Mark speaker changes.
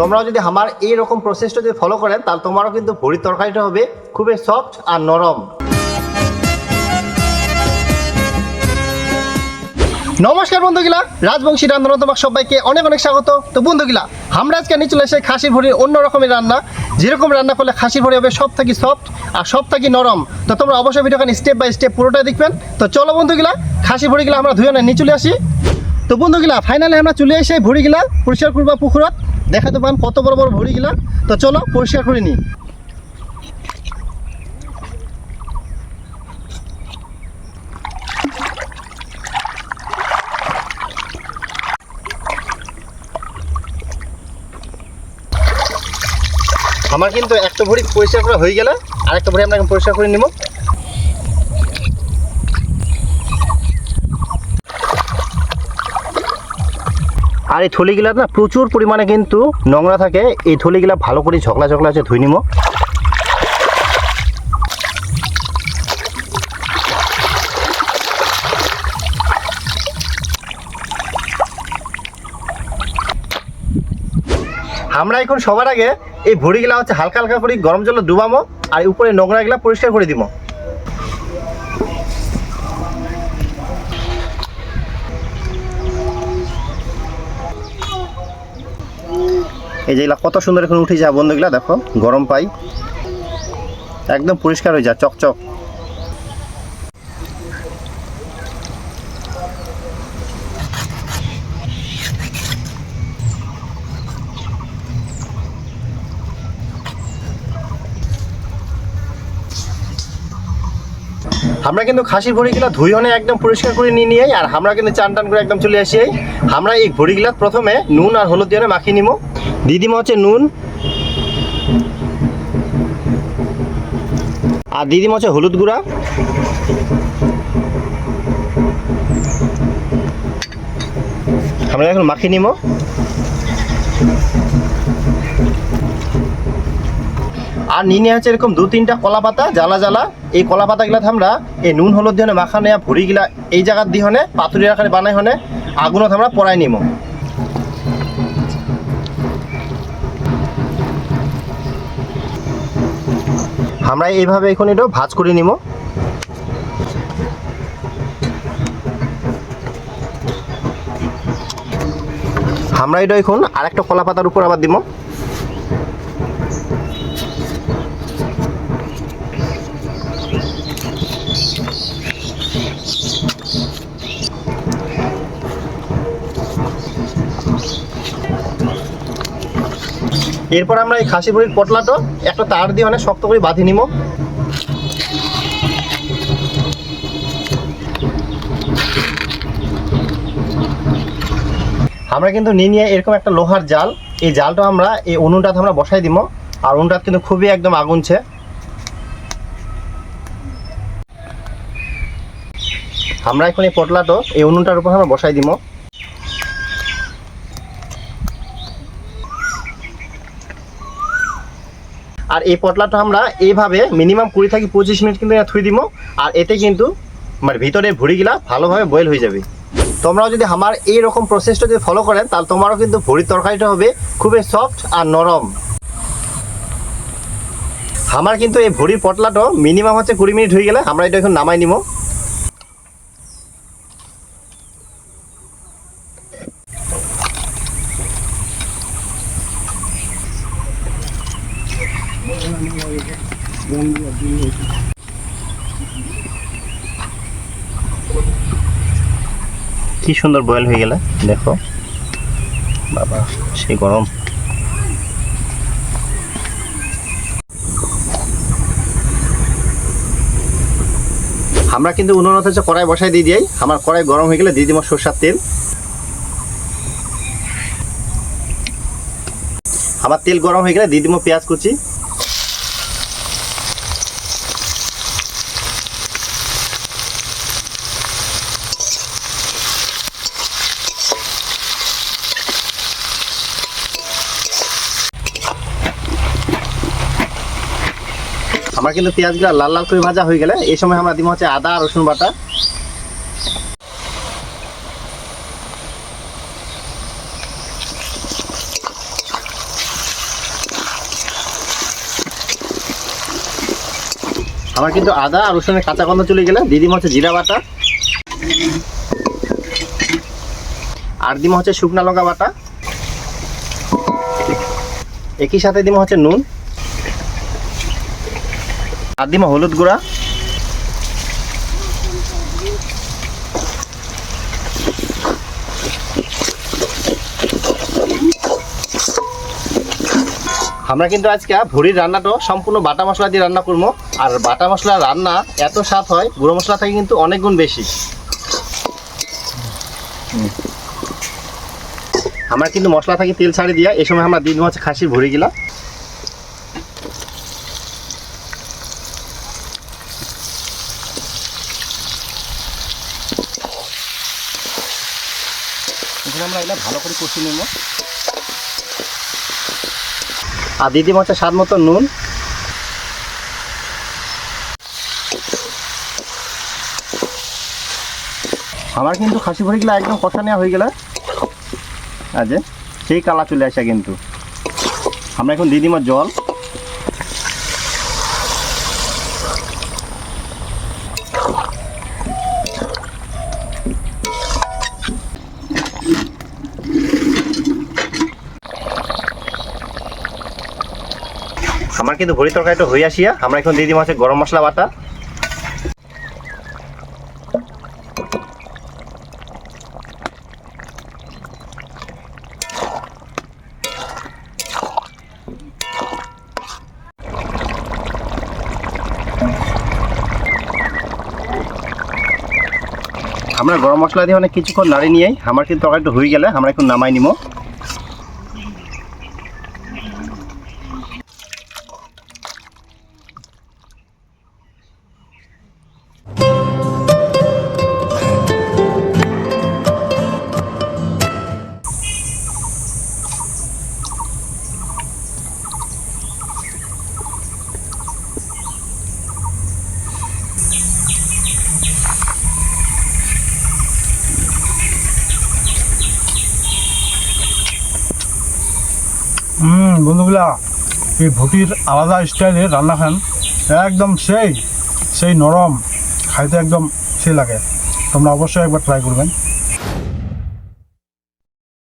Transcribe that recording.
Speaker 1: তোমরাও যদি আমার এই রকম প্রসেসটা যদি ফলো করেন, তাহলে তোমারও কিন্তু ভরির তরকারিটা হবে খুবই সফট আর নরম। নমস্কার বন্ধুগুলা, রাজবংশী রান্না তোমার সবাইকে অনেক অনেক স্বাগত। তো বন্ধুগুলা, আমরা আজকে নিয়ে চলে এসে খাসির ভুড়ির অন্য রকমের রান্না। যেরকম রান্না করলে খাসির ভুড়ি হবে সব থাকি সফট আর সব থাকি নরম। তো তোমরা অবশ্যই ভিডিওখানে স্টেপ বাই স্টেপ পুরোটা দেখবেন। তো চলো বন্ধুগুলা খাসি ভুড়িগুলা আমরা ধুয়ে নিয়ে চলে আসি। তো বন্ধুগুলা ফাইনালি আমরা চলে এসে ভুড়িগুলা পরিষ্কার করব পুকুরত। দেখাতে পান কত বড় বড় ভুড়িগুলা। তো চলো পরিষ্কার করে নিই। আমার কিন্তু একটা ভরি পরিষ্কার করা হয়ে গেলে। আর একটা ভরি আমরা পরিষ্কার করে নিব। আর এই থলিগুলা না প্রচুর পরিমাণে কিন্তু নোংরা থাকে। এই থলিগুলা ভালো করে ঝগলা ঝগলা আছে ধুই নিব আমরা এখন সবার আগে এই ভুড়িগুলা হচ্ছে হালকা হালকা করে গরম জলে ডুবামো আর উপরে নোংরাগুলা পরিষ্কার করে দিব এই যেগুলা কত সুন্দর এখন উঠে যায় বন্ধুগুলা, দেখো, গরম পাই। একদম পরিষ্কার হয়ে যায়, চকচক। আমরা কিন্তু খাসির ভড়িগুলা ধুই হনে একদম পরিষ্কার করে নিয়ে নিয়ে আর আমরা কিন্তু চান টান করে একদম চলে আসি আমরা এই ভড়িগুলা প্রথমে নুন আর হলুদ দিয়ে মাখিয়ে নিব দিদিমা হচ্ছে নুন। আর দিদিমা হচ্ছে হলুদ গুঁড়া। আমরা এখন মাখিয়ে নিব। আর নিয়ে আছে এরকম দু তিনটা কলা পাতা, জ্বালা জ্বালা। এই কলা পাতাগুলাতে আমরা এই নুন, হলুদ দিয়ে মাখা নেওয়া ভুড়িগুলা এই জায়গার দিয়ে হনে পাতুরি আকারে বানাই হনে আগুনত আমরা পড়াই নিব। আমরা এইভাবে এখন এটা ভাজ করে নিব। আমরা এটা এখন আরেকটা কলা পাতার উপর আবার দিব। এরপর আমরা এই খাসি ভুড়ির পটলাটা একটা তার দিয়ে অনেক শক্ত করে বাঁধি নিব। আমরা কিন্তু নিয়ে নিয়ে এরকম একটা লোহার জাল, এই জালটা আমরা এই উনুনটাতে আমরা বসাই দিব, আর উনুনটা কিন্তু খুবই একদম আগুনছে। আমরা এখন এই পটলাটো এই উনুনটার উপর আমরা বসাই দিব। আর এই পটলাটা আমরা এইভাবে মিনিমাম কুড়ি থেকে পঁচিশ মিনিট কিন্তু থুই দিব আর এতে কিন্তু মানে ভিতরে ভুড়িগুলা ভালোভাবে বয়েল হয়ে যাবে। তোমরাও যদি আমার এই রকম প্রসেসটা যদি ফলো করেন, তাহলে তোমারও কিন্তু ভুড়ির তরকারিটা হবে খুবই সফট আর নরম। আমার কিন্তু এই ভুড়ির পটলাটা মিনিমাম হচ্ছে কুড়ি মিনিট হয়ে গেলে, আমরা এটা এখন নামাই নিব কি সুন্দর বয়েল হয়ে গেলে? দেখো। বাবা সেই গরম। আমরা কিন্তু উনুনত হচ্ছে কড়াই বসাই দিয়ে দিই। আমার কড়াই গরম হয়ে গেলে দিয়ে দিব সরষার তেল। আমার তেল গরম হয়ে গেলে দিয়ে দিব পেঁয়াজ কুচি। আমার কিন্তু পেঁয়াজগুলো লাল লাল করে ভাজা হয়ে গেলে এই সময় আমরা দিব হচ্ছে আদা, রসুন বাটা। আমার কিন্তু আদা আর রসুনের কাঁচা গন্ধ চলে গেলে দিদিম হচ্ছে জিরা বাটা। আর দিম হচ্ছে শুকনা লঙ্কা বাটা। একই সাথে দিম হচ্ছে নুন। আর দিম হলুদ গুঁড়া। আমরা কিন্তু আজকে ভুড়ির রান্নাটা সম্পূর্ণ বাটা মশলা দিয়ে রান্না করব। আর বাটা মশলা রান্না এত স্বাদ হয়, গুঁড়ো মশলা থেকে কিন্তু অনেক গুণ বেশি। আমরা কিন্তু মশলা থেকে তেল ছাড়ি দিয়া এই সময় আমরা দিন হচ্ছে খাসির ভুড়ি আমরা এটা ভালো করে কষিয়ে নেব। আর দিদি হচ্ছে স্বাদ মতো নুন। আমার কিন্তু খাসি ভরিগুলো একদম কষা নেওয়া হয়ে গেলে। আজ সেই কালা চলে আসে কিন্তু। আমরা এখন দিদিমার জল। আমার কিন্তু ভরি তরকারিটা হয়ে আসিয়া, আমরা এখন দিয়ে দিই মাছে গরম মশলা বাটা। আমরা গরম মশলা দিয়ে অনেক কিছুক্ষণ নাড়ি নিয়েই, আমার কিন্তু তরকারিটা হয়ে গেলে আমরা এখন নামাই নিব
Speaker 2: হুম, বন্ধুগুলা, এই ভুটির আলাদা স্টাইলে রান্না খান। একদম সেই সেই নরম, খাইতে একদম সে লাগে। তোমরা অবশ্যই একবার ট্রাই করবেন।